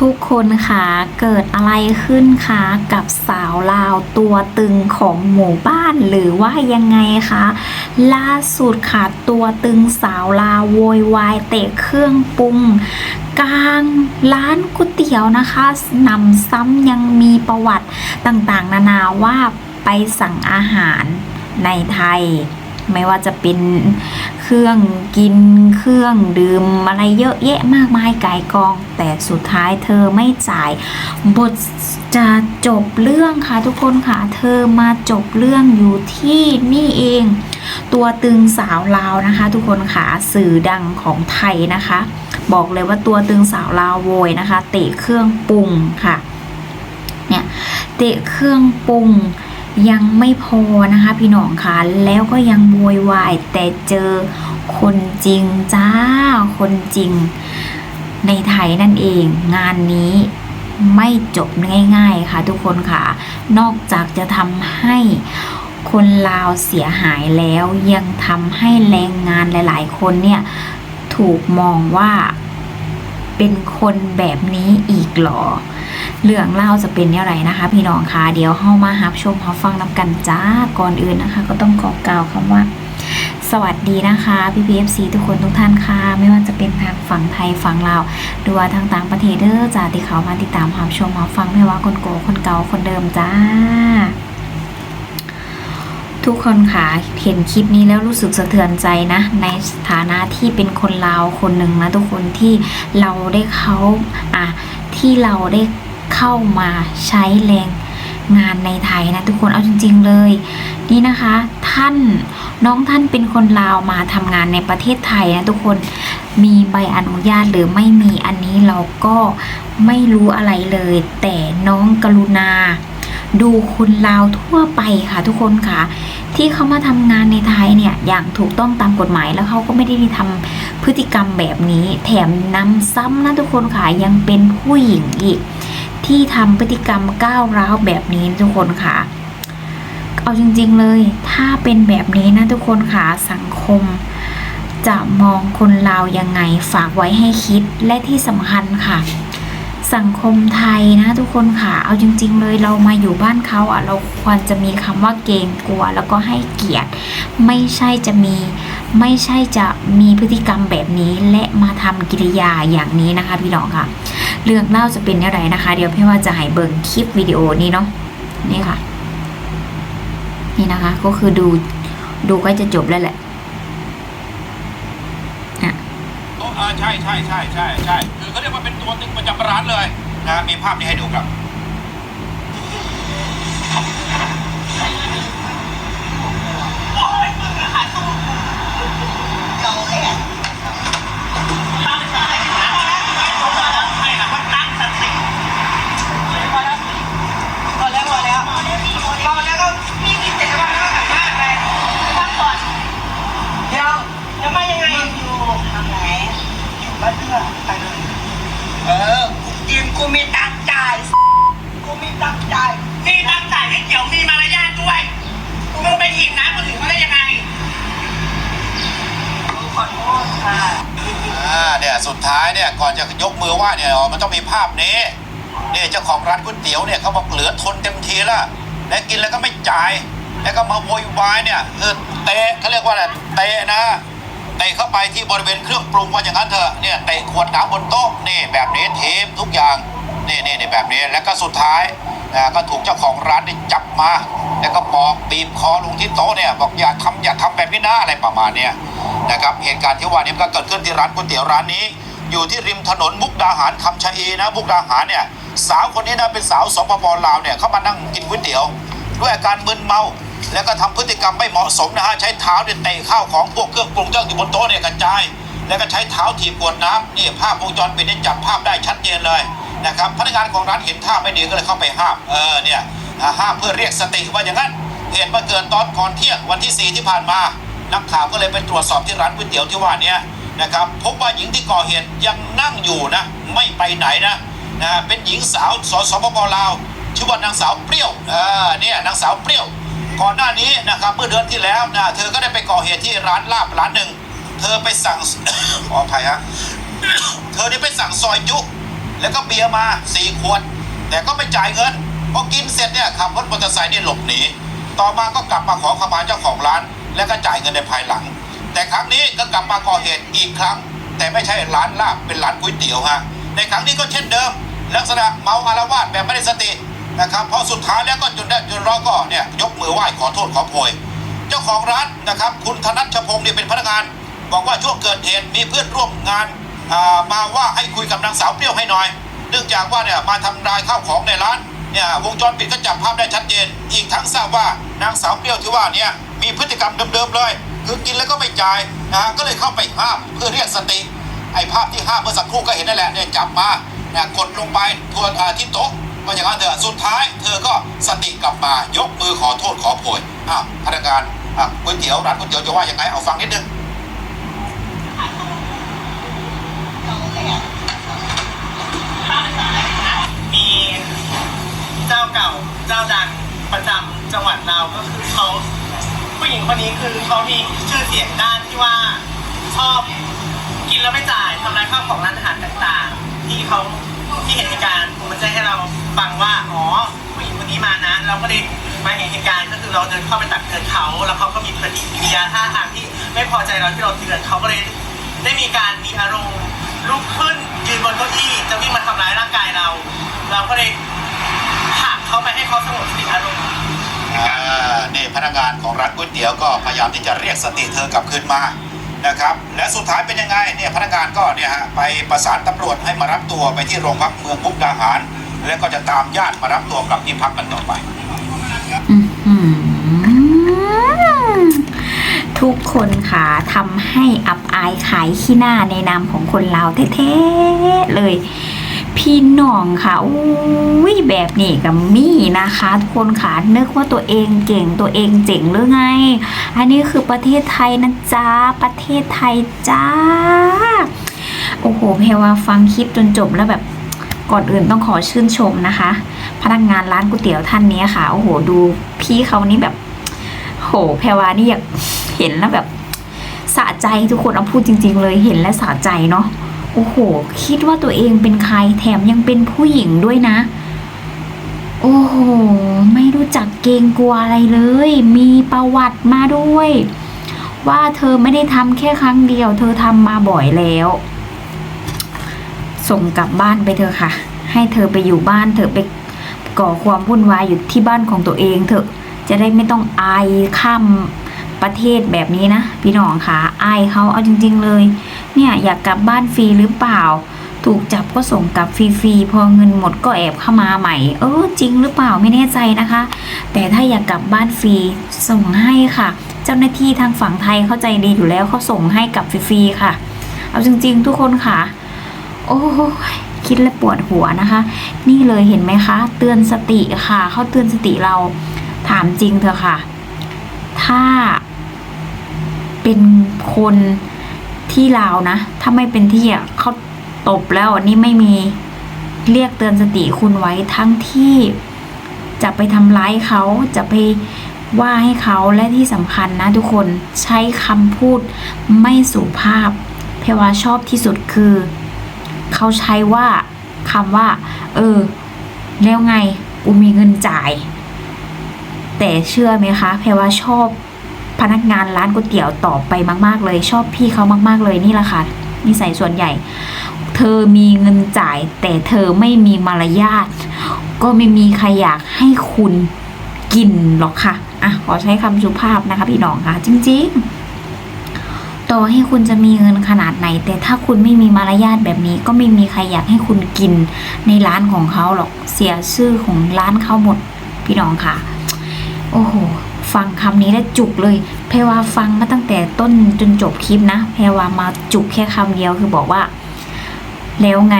ทุกคนคะเกิดอะไรขึ้นคะกับสาวลาวตัวตึงของหมู่บ้านหรือว่ายังไงคะล่าสุดค่ะตัวตึงสาวลาวโวยวายเตะเครื่องปรุงกลางร้านก๋วยเตี๋ยวนะคะนำซ้ำยังมีประวัติต่างๆ นานาว่าไปสั่งอาหารในไทย ไม่ว่าจะเป็น รื่องกินเครื่องดื่มอะไรเยอะแยะมากมายไก่กอง แต่สุดท้ายเธอไม่จ่าย บทจะจบเรื่องค่ะทุกคนค่ะ เธอมาจบเรื่องอยู่ที่นี่เอง ตัวตึงสาวลาวนะคะ ทุกคนค่ะสื่อดังของไทยนะคะ บอกเลยว่าตัวตึงสาวลาวโวยนะคะ เตะเครื่องปรุงค่ะเนี่ยเตะเครื่องปรุง ยังไม่พอนะคะพี่น้องค่ะแล้วก็ยังโวยวายแต่เจอคนจริงจ้า คนจริง ในไทยนั่นเอง งานนี้ไม่จบง่าย ๆ ค่ะทุกคนค่ะ นอกจากจะทำให้คนลาวเสียหายแล้วยังทำให้แรงงานหลาย ๆ คนเนี่ยถูกมองว่าเป็นคนแบบนี้อีกหรอ เรื่องเล่าจะเป็นอย่างไรนะคะ พี่น้องคะเดี๋ยวเข้ามารับชมรับฟังนำกันจ้าก่อนอื่นนะคะ ก็ต้องขอกล่าวคำว่า สวัสดีนะคะพี่พีเอฟซีทุกคนทุกท่านค่ะ ไม่ว่าจะเป็นทางฝั่งไทยฝั่งลาวหรือว่าทางต่างประเทศเด้อจ้าที่เขามาติดตามรับชมรับฟังไม่ว่าคนโกคนเก่าคนเดิมจ้าทุกคนค่ะเห็นคลิปนี้แล้วรู้สึกสะเทือนใจนะ ในฐานะที่เป็นคนลาวคนหนึ่งนะทุกคนที่เราได้เขาอะที่เราได้ เข้ามาใช้แรงงานในไทยนะทุกคนเอาจริง ๆเลย นี่นะคะ ท่านน้องท่านเป็นคนลาวมาทำงานในประเทศไทยนะทุกคนมีใบอนุญาตหรือไม่มีอันนี้เราก็ไม่รู้อะไรเลย แต่น้องกรุณา ดูคนลาวทั่วไปค่ะทุกคนค่ะ ที่เขามาทำงานในไทยเนี่ยอย่างถูกต้องตามกฎหมายแล้วเขาก็ไม่ได้ทำพฤติกรรมแบบนี้ แถมนำซ้ำนะทุกคนค่ะยังเป็นผู้หญิงอีก ที่ทำพฤติกรรมก้าวร้าวแบบนี้ทุกคนค่ะ เอาจริง ๆเลย ถ้าเป็นแบบนี้นะทุกคนค่ะสังคม จะมองคนเรายังไงฝากไว้ให้คิดและที่สำคัญค่ะ สังคมไทยนะทุกคนค่ะ เอาจริง ๆ เลยเรามาอยู่บ้านเขาอะเราควรจะมีคำว่าเกรงกลัว แล้วก็ให้เกียรติ ไม่ใช่จะมีไม่ใช่จะมีพฤติกรรมแบบนี้และมาทำกิริยาอย่างนี้นะคะ พี่น้องค่ะ เรื่องเล่าจะเป็นอะไรนะคะ เดี๋ยวพี่ว่าจะให้เบิ่งคลิปวิดีโอนี้เนาะนี่ค่ะ นี่นะคะ ก็คือดูดูก็จะจบแล้วแหละ โอ้อ่าใช่ใช่ใช่ใช่ใช่คือเขาเรียกว่าเป็นตัวตึงประจำร้านเลยนะมีภาพนี้ให้ดูครับ ไปเลยเออกินกูมีตังค์จ่ายกูมีตังค์จ่ายมีตังค์จ่ายไม่เกี่ยวมีมารยาทด้วยมึงไปหินน้ำคนอื่นเขาได้ยังไงขอโทษค่ะอ่าเนี่ยสุดท้ายเนี่ยก่อนจะยกมือไหว้เนี่ยอ๋อมันต้องมีภาพนี้นี่เจ้าของร้านก๋วยเตี๋ยวเนี่ยเขาบอกเหลือทนเต็มทีแล้วและกินแล้วก็ไม่จ่าย แล้วก็มาโวยวายเนี่ยคือเตะเขาเรียกว่าอะไรเตะนะ เตะเข้าไปที่บริเวณเครื่องปรุงว่าอย่างนั้นเถอะเนี่ยเตะขวดน้ำบนโต๊ะนี่แบบนี้เทปทุกอย่างนี่นี่นี่แบบนี้แล้วก็สุดท้ายนะก็ถูกเจ้าของร้านนี่จับมา แล้วก็บอกบีบคอลงที่โต๊ะเนี่ยบอกอย่าทำอย่าทำแบบนี้นะอะไรประมาณเนี้ยนะครับเหตุการณ์ที่ว่านี้ก็เกิดขึ้นที่ร้านก๋วยเตี๋ยวร้านนี้ อยู่ที่ริมถนนมุกดาหารคำชะอีนะมุกดาหารเนี่ยสาวคนนี้นะเป็นสาวสปปลาวเนี่ยเขามานั่งกินก๋วยเตี๋ยว ด้วยอาการมึนเมา แล้วก็ทำพฤติกรรมไม่เหมาะสมนะฮะใช้เท้าเนี่ยเตะข้าวของพวกเครื่องปรุงเครื่องอยู่บนโต๊ะเนี่ยกระจาย แล้วก็ใช้เท้าถีบกวดน้ำนี่ภาพวงจรปิดเนี่ยจับภาพได้ชัดเจนเลยนะครับพนักงานของร้านเห็นท่าไม่ดีก็เลยเข้าไปห้ามเออเนี่ยห้ามเพื่อเรียกสติว่าอย่างนั้นเหตุมาเกิดตอนก่อนเที่ยงวันที่ 4 ที่ผ่านมานักข่าวก็เลยไปตรวจสอบที่ร้านก๋วยเตี๋ยวที่ว่านี้นะครับพบว่าหญิงที่ก่อเหตุยังนั่งอยู่นะไม่ไปไหนนะนะเป็นหญิงสาวสสปปลาวชื่อว่านางสาวเปรี้ยวเออเนี่ยนางสาวเปรี้ยว ก่อนหน้านี้นะครับเมื่อเดือนที่แล้วนะเธอก็ได้ไปก่อเหตุที่ร้านลาบร้านหนึ่ง เธอไปสั่ง ขออภัยฮะเธอได้ไปสั่งซอยจุ แล้วก็เบียร์มาสี่ขวด แต่ก็ไม่จ่ายเงินพอกินเสร็จเนี่ยขับรถมอเตอร์ไซค์นี่หลบหนี ต่อมาก็กลับมาขอขมาเจ้าของร้าน แล้วก็จ่ายเงินในภายหลัง แต่ครั้งนี้ก็กลับมาก่อเหตุอีกครั้ง แต่ไม่ใช่ร้านลาบเป็นร้านก๋วยเตี๋ยวฮะในครั้งนี้ก็เช่นเดิม ลักษณะเมาอารวาสแบบไม่ได้สติ นะครับพอสุดท้ายแล้วก็จนได้จนร้อก็เนี่ยยกมือไหว้ขอโทษขอโพย เจ้าของร้านนะครับคุณธนัชพงศ์เนี่ยเป็นพนักงาน บอกว่าช่วงเกิดเหตุมีเพื่อนร่วมงานามาว่าให้คุยกับนางสาวเปรี้ยวให้หน่อย เนื่องจากว่าเนี่ยมาทำลายข้าวของในร้านเนี่ยวงจรปิดก็จับภาพได้ชัดเจน อีกทั้งทราบว่านางสาวเปรี้ยวที่ว่าเนี่ยมีพฤติกรรมเดิมๆเลย คือกินแล้วก็ไม่จ่ายนะก็เลยเข้าไปห้ามเพื่อเรียกสติไอ้ภาพที่ห้ามเมื่อสักครู่ก็เห็นนั่นแหละเนี่ยจับมานี่ยกดลงไปทวนที่โต๊ะ ว่าอย่างนั้นเถอะสุดท้ายเธอก็สติกลับมายกมือขอโทษขอโพยอ้าวพนักงานอะก๋วยเตี๋ยวร้านก๋วยเตี๋ยวจะว่ายังไงเอาฟังนิดนึงมีเจ้าเก่าเจ้าดังประจำจังหวัดเราก็คือเขาผู้หญิงคนนี้คือเขามีชื่อเสียงด้านที่ว่าชอบกินแล้วไม่จ่ายทำลายข้าวของร้านอาหารต่างๆ ที่เขา ที่เห็นเหตุการณ์ผมมันจะให้เราฟังว่าอ๋อผู้หญิงคนนี้มานะ เราก็เลยมาเห็นเหตุการณ์ก็คือเราเดินเข้าไปตักเตือนเขาแล้วเขาก็มีปฏิกิริยาท่าทางที่ไม่พอใจเราที่เราเตือนเขาก็เลยได้มีการมีอารมณ์ลุกขึ้นยืนบนเก้าอี้จะวิ่งมาทำร้ายร่างกายเรา เราก็เลยผลักเขาไปให้เขาสงบสติอารมณ์อ่านี่พนักงานของร้านก๋วยเตี๋ยวก็พยายามที่จะเรียกสติเธอกลับคืนมา นะครับ และสุดท้ายเป็นยังไงเนี่ยพนักงานก็เนี่ยฮะไปประสานตำรวจให้มารับตัวไปที่โรงพักเมืองมุกดาหาร แล้วก็จะตามญาติมารับตัวกลับที่พักกันต่อไป ทุกคนค่ะทำให้อับอายขายขี้หน้าในนามของคนลาวแท้ๆเลย พี่น้องค่ะอุ้ยแบบนี้กับมี่นะคะ ทุกคนค่ะนึกว่าตัวเองเก่งตัวเองเจ๋งหรือไง อันนี้คือประเทศไทยนะจ๊ะ ประเทศไทยจ้า โอ้โหเพรว่าฟังคลิปจนจบแล้วแบบก่อนอื่นต้องขอชื่นชมนะคะ พนักงานร้านก๋วยเตี๋ยวท่านนี้ค่ะ โอ้โห ดูพี่เขานี่แบบ โหแพรวานี่อยากเห็นแล้วแบบสะใจทุกคนเอาพูดจริง ๆ เลยเห็นและสะใจเนาะ โอ้โห คิดว่าตัวเองเป็นใครแถมยังเป็นผู้หญิงด้วยนะ โอ้โห ไม่รู้จักเกรงกลัวอะไรเลย มีประวัติมาด้วย ว่าเธอไม่ได้ทำแค่ครั้งเดียว เธอทำมาบ่อยแล้ว ส่งกลับบ้านไปเถอะค่ะ ให้เธอไปอยู่บ้านเถอไปก่อความวุ่นวายอยู่ที่บ้านของตัวเองเถอะ จะได้ไม่ต้องอายข้ามประเทศแบบนี้นะ พี่น้องค่ะอายเขาเอาจริง ๆ เลย เนี่ยอยากกลับบ้านฟรีหรือเปล่า ถูกจับก็ส่งกลับฟรีๆพอเงินหมดก็แอบเข้ามาใหม่ เออจริงหรือเปล่าไม่แน่ใจนะคะ แต่ถ้าอยากกลับบ้านฟรีส่งให้ค่ะ เจ้าหน้าที่ทางฝั่งไทยเข้าใจดีอยู่แล้วเขาส่งให้กลับฟรีๆค่ะ เอาจริง ๆ ทุกคนค่ะ โอ้ยคิดและปวดหัวนะคะ นี่เลยเห็นไหมคะ เตือนสติค่ะเขาเตือนสติเราถามจริงเถอะค่ะ ถ้าเป็นคน ที่ลาวนะ ถ้าไม่เป็นที่อะเขาตบแล้วอันนี้ไม่มีเรียกเตือนสติคุณไว้ทั้งที่จะไปทำร้ายเขาจะไปว่าให้เขาและที่สำคัญนะทุกคนใช้คำพูดไม่สุภาพ เพรว่าชอบที่สุดคือ เขาใช้ว่าคำว่า เออ แล้วไงกูมีเงินจ่าย แต่เชื่อไหมคะแพรว่าชอบ พนักงานร้านก๋วยเตี๋ยวต่อไปมาก ๆ เลย ชอบพี่เขามาก ๆ เลยนี่แหละค่ะนิสัยส่วนใหญ่ เธอมีเงินจ่าย แต่เธอไม่มีมารยาทก็ไม่มีใครอยากให้คุณกินหรอกค่ะอะขอใช้คำสุภาพนะคะพี่น้องค่ะ จริง ๆต่อให้คุณจะมีเงินขนาดไหน แต่ถ้าคุณไม่มีมารยาทแบบนี้ ก็ไม่มีใครอยากให้คุณกินในร้านของเขาหรอกเสียชื่อของร้านเขาหมด พี่น้องค่ะ โอ้โห ฟังคำนี้แล้วจุกเลยเพรว่าฟังมาตั้งแต่ต้นจนจบคลิปนะเพรว่ามาจุกแค่คำเดียวคือบอกว่า แล้วไง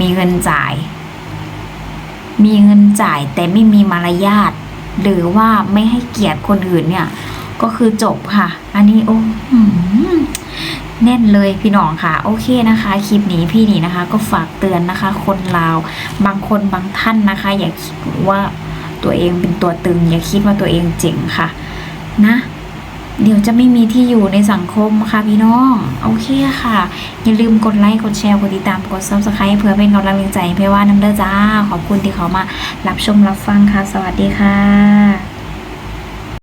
มีเงินจ่าย มีเงินจ่ายแต่ไม่มีมารยาทหรือว่าไม่ให้เกียรติคนอื่นเนี่ย ก็คือจบค่ะ อันนี้โอ้หือแน่นเลยพี่น้องค่ะ โอเคนะคะ คลิปนี้พี่นี่นะคะ ก็ฝากเตือนนะคะ คนลาว บางคนบางท่านนะคะ อย่าคิดว่า ตัวเองเป็นตัวตึง อย่าคิดว่าตัวเองเจ๋งค่ะ นะ เดี๋ยวจะไม่มีที่อยู่ในสังคมค่ะพี่น้อง โอเคค่ะ อย่าลืมกดไลค์กดแชร์กดติดตามกด subscribe เพื่อเป็นกำลังใจให้เพื่อว่าน้ำเด้อจ้า ขอบคุณที่เขามารับชมรับฟังค่ะ สวัสดีค่ะ